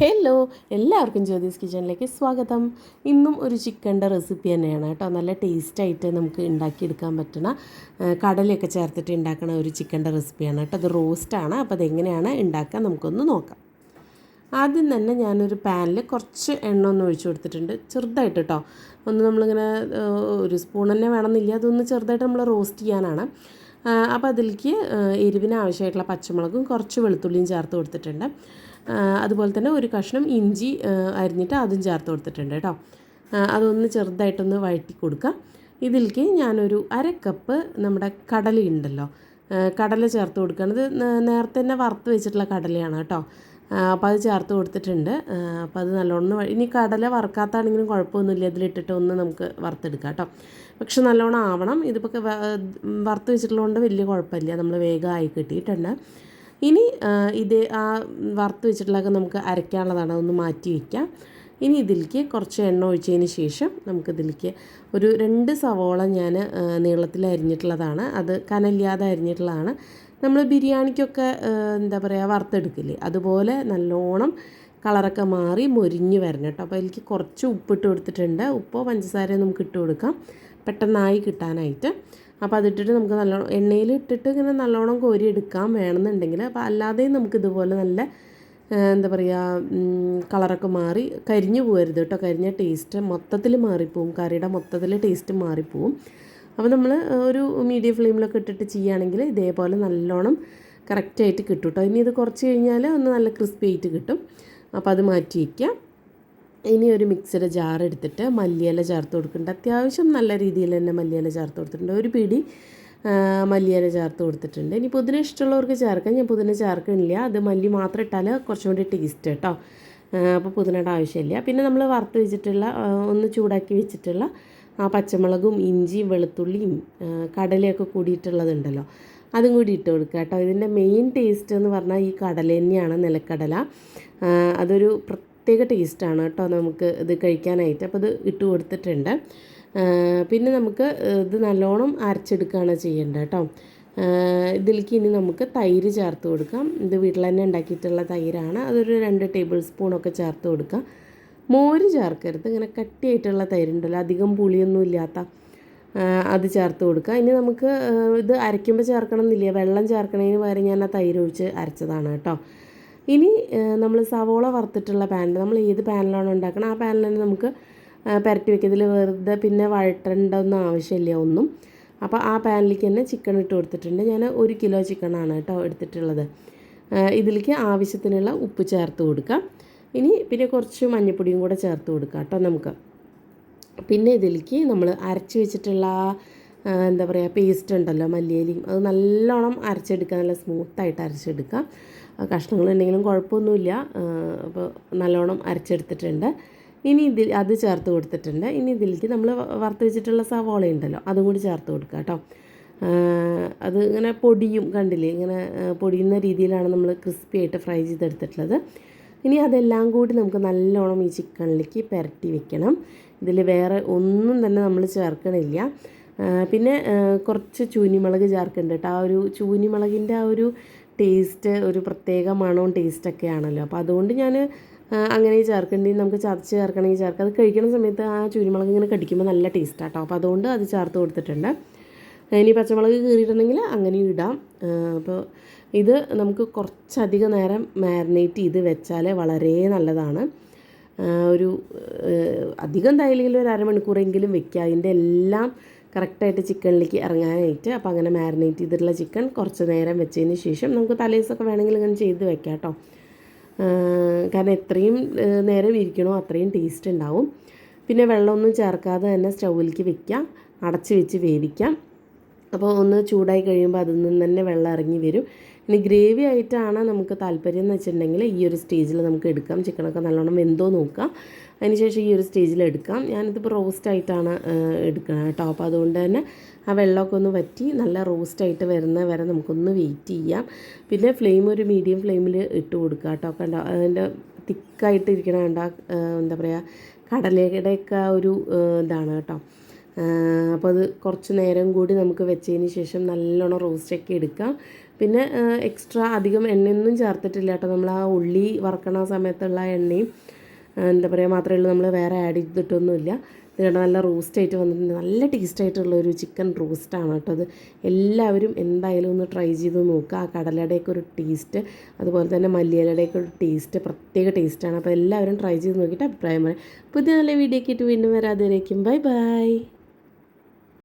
Hello എല്ലാവർക്കും ജ്യോതിസ് കിച്ചണിലേക്ക് സ്വാഗതം. ഇന്നും ഒരു ചിക്കന്റെ റെസിപ്പി തന്നെയാണ് കേട്ടോ. നല്ല ടേസ്റ്റായിട്ട് നമുക്ക് ഉണ്ടാക്കിയെടുക്കാൻ പറ്റുന്ന ആ, കടലയൊക്കെ ചേർത്തിട്ട് ഉണ്ടാക്കുന്ന ഒരു ചിക്കന്റെ റെസിപ്പിയാണ് കേട്ടോ. അത് റോസ്റ്റാണ് അപ്പോൾ അതെങ്ങനെയാണ് ഉണ്ടാക്കാൻ നമുക്കൊന്ന് നോക്കാം. ആദ്യം തന്നെ ഞാനൊരു പാനിൽ കുറച്ച് എണ്ണ ഒന്ന് ഒഴിച്ചു കൊടുത്തിട്ടുണ്ട്. ചെറുതായിട്ട് കേട്ടോ. ഒന്ന് നമ്മളിങ്ങനെ ഒരു സ്പൂൺ തന്നെ വേണമെന്നില്ല. അതൊന്ന് ചെറുതായിട്ട് നമ്മൾ റോസ്റ്റ് ചെയ്യാനാണ്. അപ്പോൾ അതിലേക്ക് എരിവിന് ആവശ്യമായിട്ടുള്ള പച്ചമുളകും കുറച്ച് വെളുത്തുള്ളിയും ചേർത്ത് കൊടുത്തിട്ടുണ്ട്. അതുപോലെ തന്നെ ഒരു കഷ്ണം ഇഞ്ചി അരിഞ്ഞിട്ട് അതും ചേർത്ത് കൊടുത്തിട്ടുണ്ട് കേട്ടോ. അതൊന്ന് ചെറുതായിട്ടൊന്ന് വഴറ്റി കൊടുക്കുക ഇതിലേക്ക് ഞാനൊരു അര കപ്പ് നമ്മുടെ കടല ഉണ്ടല്ലോ കടല ചേർത്ത് കൊടുക്കുന്നത് നേരത്തെ തന്നെ വറുത്ത് വെച്ചിട്ടുള്ള കടലയാണ് കേട്ടോ. അപ്പോൾ അത് ചേർത്ത് കൊടുത്തിട്ടുണ്ട്. അപ്പോൾ അത് നല്ലോണം ഇനി കടല വറുക്കാത്താണെങ്കിലും കുഴപ്പമൊന്നുമില്ല. ഇതിലിട്ടിട്ട് ഒന്ന് നമുക്ക് വറുത്തെടുക്കാം കേട്ടോ. പക്ഷെ നല്ലോണം ആവണം. ഇതിപ്പോൾ വറുത്ത് വെച്ചിട്ടുള്ളതുകൊണ്ട് വലിയ കുഴപ്പമില്ല. നമ്മൾ വേഗം ആയി കിട്ടിയിട്ടുണ്ട്. ഇനി ഇത് ആ വറുത്ത് വെച്ചിട്ടുള്ളതൊക്കെ നമുക്ക് അരയ്ക്കാനുള്ളതാണ്. അതൊന്ന് മാറ്റി വയ്ക്കാം. ഇനി ഇതിലേക്ക് കുറച്ച് എണ്ണ ഒഴിച്ചതിന് ശേഷം നമുക്കിതിലേക്ക് ഒരു രണ്ട് സവോള ഞാൻ നീളത്തിൽ അരിഞ്ഞിട്ടുള്ളതാണ്. അത് കനലില്ലാതെ അരിഞ്ഞിട്ടുള്ളതാണ്. നമ്മൾ ബിരിയാണിക്കൊക്കെ എന്താ പറയുക വറുത്തെടുക്കില്ലേ? അതുപോലെ നല്ലോണം കളറൊക്കെ മാറി മൊരിഞ്ഞ് വരണം കേട്ടോ. അപ്പോൾ അതിലേക്ക് കുറച്ച് ഉപ്പിട്ട് കൊടുത്തിട്ടുണ്ട്. ഉപ്പോ പഞ്ചസാരയോ നമുക്ക് ഇട്ട് കൊടുക്കാം. പെട്ടെന്നായി കിട്ടാനായിട്ട്. അപ്പോൾ അതിട്ടിട്ട് നമുക്ക് നല്ലോണം എണ്ണയിൽ ഇട്ടിട്ട് ഇങ്ങനെ നല്ലോണം കോരി എടുക്കാൻ വേണമെന്നുണ്ടെങ്കിൽ. അപ്പോൾ അല്ലാതെയും നമുക്ക് ഇതുപോലെ നല്ല എന്താ പറയുക കളറൊക്കെ മാറി കരിഞ്ഞു പോകരുത് കേട്ടോ. കരിഞ്ഞ ടേസ്റ്റ് മൊത്തത്തിൽ മാറിപ്പോവും. കറിയുടെ മൊത്തത്തിൽ ടേസ്റ്റ് മാറിപ്പോവും. അപ്പോൾ നമ്മൾ ഒരു മീഡിയം ഫ്ലെയിമിലൊക്കെ ഇട്ടിട്ട് ചെയ്യുകയാണെങ്കിൽ ഇതേപോലെ നല്ലോണം കറക്റ്റായിട്ട് കിട്ടും കേട്ടോ. ഇനി ഇത് കുറച്ച് കഴിഞ്ഞാൽ ഒന്ന് നല്ല ക്രിസ്പി ആയിട്ട് കിട്ടും. അപ്പോൾ അത് മാറ്റി വയ്ക്കാം ഇനി ഒരു മിക്സിയുടെ ജാർ എടുത്തിട്ട് മല്ലിയില ചേർത്ത് കൊടുക്കുന്നുണ്ട്. അത്യാവശ്യം നല്ല രീതിയിൽ തന്നെ മല്ലിയില ചേർത്ത് കൊടുത്തിട്ടുണ്ട്. ഒരു പിടി മല്ലിയില ചേർത്ത് കൊടുത്തിട്ടുണ്ട്. ഇനി പുതിന ഇഷ്ടമുള്ളവർക്ക് ചേർക്കാം. ഞാൻ പുതിന ചേർക്കണില്ല അത് മല്ലി മാത്രം ഇട്ടാൽ കുറച്ചും കൂടി ടേസ്റ്റ് കേട്ടോ. അപ്പോൾ പുതിനയുടെ ആവശ്യമില്ല. പിന്നെ നമ്മൾ വറുത്ത് വെച്ചിട്ടുള്ള ഒന്ന് ചൂടാക്കി വെച്ചിട്ടുള്ള ആ പച്ചമുളകും ഇഞ്ചിയും വെളുത്തുള്ളിയും കടലയൊക്കെ കൂടിയിട്ടുള്ളതുണ്ടല്ലോ അതും കൂടി ഇട്ട് കൊടുക്കുക കേട്ടോ. ഇതിന്റെ മെയിൻ ടേസ്റ്റ് എന്ന് പറഞ്ഞാൽ ഈ കടല തന്നെയാണ് നിലക്കടല. അതൊരു പ്രത്യേക ടേസ്റ്റാണ് കേട്ടോ നമുക്ക് ഇത് കഴിക്കാനായിട്ട്. അപ്പോൾ ഇത് ഇട്ട് കൊടുത്തിട്ടുണ്ട്. പിന്നെ നമുക്ക് ഇത് നല്ലോണം അരച്ചെടുക്കുകയാണ് ചെയ്യേണ്ടത് കേട്ടോ. ഇതിലേക്ക് ഇനി നമുക്ക് തൈര് ചേർത്ത് കൊടുക്കാം. ഇത് വീട്ടിൽ തന്നെ ഉണ്ടാക്കിയിട്ടുള്ള തൈരാണ്. അതൊരു രണ്ട് ടേബിൾ സ്പൂണൊക്കെ ചേർത്ത് കൊടുക്കാം. മോര് ചേർക്കരുത്. ഇങ്ങനെ കട്ടിയായിട്ടുള്ള തൈരുണ്ടല്ലോ. അധികം പുളിയൊന്നും ഇല്ലാത്ത അത് ചേർത്ത് കൊടുക്കുക. ഇനി നമുക്ക് ഇത് അരയ്ക്കുമ്പോൾ ചേർക്കണം എന്നില്ല വെള്ളം ചേർക്കണതിന് പകരം ഞാൻ ആ തൈര് ഒഴിച്ച് അരച്ചതാണ് കേട്ടോ. ഇനി നമ്മൾ സവോള വറുത്തിട്ടുള്ള പാനിൽ നമ്മൾ ഏത് പാനിലാണോ ഉണ്ടാക്കണം ആ പാനിൽ തന്നെ നമുക്ക് പുരട്ടി വെക്കുക ഇതിൽ വെറുതെ പിന്നെ വഴട്ടേണ്ട ഒന്നും ആവശ്യമില്ല ഒന്നും. അപ്പോൾ ആ പാനിലേക്ക് തന്നെ ചിക്കൻ ഇട്ട് കൊടുത്തിട്ടുണ്ട്. ഞാൻ ഒരു കിലോ ചിക്കനാണ് കേട്ടോ എടുത്തിട്ടുള്ളത്. ഇതിലേക്ക് ആവശ്യത്തിനുള്ള ഉപ്പ് ചേർത്ത് കൊടുക്കാം ഇനി പിന്നെ കുറച്ച് മഞ്ഞൾപ്പൊടിയും കൂടെ ചേർത്ത് കൊടുക്കാം കേട്ടോ നമുക്ക്. പിന്നെ ഇതിലേക്ക് നമ്മൾ അരച്ച് വെച്ചിട്ടുള്ള എന്താ പറയുക പേസ്റ്റ് ഉണ്ടല്ലോ മല്ലിയിലയും അത് നല്ലോണം അരച്ചെടുക്കുക നല്ല സ്മൂത്തായിട്ട് അരച്ചെടുക്കുക. കഷ്ണങ്ങളുണ്ടെങ്കിലും കുഴപ്പമൊന്നുമില്ല. അപ്പോൾ നല്ലോണം അരച്ചെടുത്തിട്ടുണ്ട്. ഇനി ഇതിൽ അത് ചേർത്ത് കൊടുത്തിട്ടുണ്ട്. ഇനി ഇതിലേക്ക് നമ്മൾ വറുത്ത് വെച്ചിട്ടുള്ള സവോള ഉണ്ടല്ലോ അതും കൂടി ചേർത്ത് കൊടുക്കുക കേട്ടോ. അത് ഇങ്ങനെ പൊടിയും കണ്ടില്ലേ ഇങ്ങനെ പൊടിയുന്ന രീതിയിലാണ് നമ്മൾ ക്രിസ്പി ആയിട്ട് ഫ്രൈ ചെയ്തെടുത്തിട്ടുള്ളത്. ഇനി അതെല്ലാം കൂടി നമുക്ക് നല്ലോണം ഈ ചിക്കനിലേക്ക് പുരട്ടി വെക്കണം. ഇതിൽ വേറെ ഒന്നും തന്നെ നമ്മൾ ചേർക്കണില്ല. പിന്നെ കുറച്ച് ചൂനിമുളക് ചേർക്കുന്നുണ്ട് കേട്ടോ. ആ ഒരു ചൂനിമുളകിന്റെ ആ ഒരു ടേസ്റ്റ് ഒരു പ്രത്യേക മണവും ടേസ്റ്റൊക്കെ ആണല്ലോ. അപ്പോൾ അതുകൊണ്ട് ഞാൻ അങ്ങനെ ചേർക്കേണ്ടി നമുക്ക് ചതച്ച് ചേർക്കണമെങ്കിൽ ചേർക്കാം. അത് കഴിക്കുന്ന സമയത്ത് ആ ചൂനിമുളക് ഇങ്ങനെ കടിക്കുമ്പോൾ നല്ല ടേസ്റ്റ് ആട്ടോ. അപ്പോൾ അതുകൊണ്ട് അത് ചേർത്ത് കൊടുത്തിട്ടുണ്ട്. ഇനി പച്ചമുളക് കീറിയിട്ടുണ്ടെങ്കിൽ അങ്ങനെയും ഇടാം. അപ്പോൾ ഇത് നമുക്ക് കുറച്ചധികം നേരം മാരിനേറ്റ് ചെയ്ത് വെച്ചാൽ വളരെ നല്ലതാണ്. ഒരു അധികം എന്തായാലും ഒരു അരമണിക്കൂറെങ്കിലും വെക്കുക. അതിന്റെ എല്ലാം കറക്റ്റായിട്ട് ചിക്കനിലേക്ക് ഇറങ്ങാനായിട്ട് അപ്പോൾ അങ്ങനെ മാരിനേറ്റ് ചെയ്തിട്ടുള്ള ചിക്കൻ കുറച്ച് നേരം വെച്ചതിന് ശേഷം നമുക്ക് തലേസൊക്കെ വേണമെങ്കിൽ ഇങ്ങനെ ചെയ്ത് വെക്കാം കേട്ടോ. കാരണം എത്രയും നേരം ഇരിക്കണോ അത്രയും ടേസ്റ്റ് ഉണ്ടാവും. പിന്നെ വെള്ളമൊന്നും ചേർക്കാതെ തന്നെ സ്റ്റൗവിലേക്ക് വെക്കാം അടച്ച് വെച്ച് വേവിക്കാം. അപ്പോൾ ഒന്ന് ചൂടായി കഴിയുമ്പോൾ അതിൽ നിന്ന് തന്നെ വെള്ളം ഇറങ്ങി വരും. ഇനി ഗ്രേവി ആയിട്ടാണ് നമുക്ക് താല്പര്യം എന്ന് വെച്ചിട്ടുണ്ടെങ്കിൽ ഈ ഒരു സ്റ്റേജിൽ നമുക്ക് എടുക്കാം. ചിക്കനൊക്കെ നല്ലോണം വെന്തോ നോക്കാം. അതിനുശേഷം ഈ ഒരു സ്റ്റേജിൽ എടുക്കാം. ഞാനിതിപ്പോൾ റോസ്റ്റ് ആയിട്ടാണ് എടുക്കണം കേട്ടോ. അപ്പോൾ അതുകൊണ്ട് തന്നെ ആ വെള്ളമൊക്കെ ഒന്ന് വറ്റി നല്ല റോസ്റ്റ് ആയിട്ട് വരുന്ന വരെ നമുക്കൊന്ന് വെയിറ്റ് ചെയ്യാം. പിന്നെ ഫ്ലെയിം ഒരു മീഡിയം ഫ്ലെയിമിൽ ഇട്ട് കൊടുക്കുക കേട്ടോ. കണ്ടോ? അതിന്റെ തിക്കായിട്ട് ഇരിക്കണ കണ്ട? എന്താ പറയുക കടലയുടെയൊക്കെ ഒരു ഇതാണ് കേട്ടോ. അപ്പോൾ അത് കുറച്ച് നേരം കൂടി നമുക്ക് വെച്ചതിന് ശേഷം നല്ലോണം റോസ്റ്റൊക്കെ എടുക്കാം. പിന്നെ എക്സ്ട്രാ അധികം എണ്ണയൊന്നും ചേർത്തിട്ടില്ല കേട്ടോ. നമ്മൾ ആ ഉള്ളി വറക്കണ സമയത്തുള്ള എണ്ണയും എന്താ പറയുക മാത്രമേ ഉള്ളൂ. നമ്മൾ വേറെ ആഡ് ചെയ്തിട്ടൊന്നുമില്ല. ഇത് നല്ല റോസ്റ്റ് ആയിട്ട് വന്നിട്ടുണ്ട്. നല്ല ടേസ്റ്റായിട്ടുള്ള ഒരു ചിക്കൻ റോസ്റ്റാണ് കേട്ടോ അത്. എല്ലാവരും എന്തായാലും ഒന്ന് ട്രൈ ചെയ്ത് നോക്കുക ആ കടലയുടെയൊക്കെ ഒരു ടേസ്റ്റ് അതുപോലെ തന്നെ മല്ലിയിലയുടെയൊക്കെ ഒരു ടേസ്റ്റ് പ്രത്യേക ടേസ്റ്റാണ് അപ്പോൾ എല്ലാവരും ട്രൈ ചെയ്ത് നോക്കിയിട്ട് അഭിപ്രായം പറയാം പുതിയ നല്ല വീഡിയോ ഒക്കെ വീണ്ടും വരാതിരിക്കും ബൈ ബൈ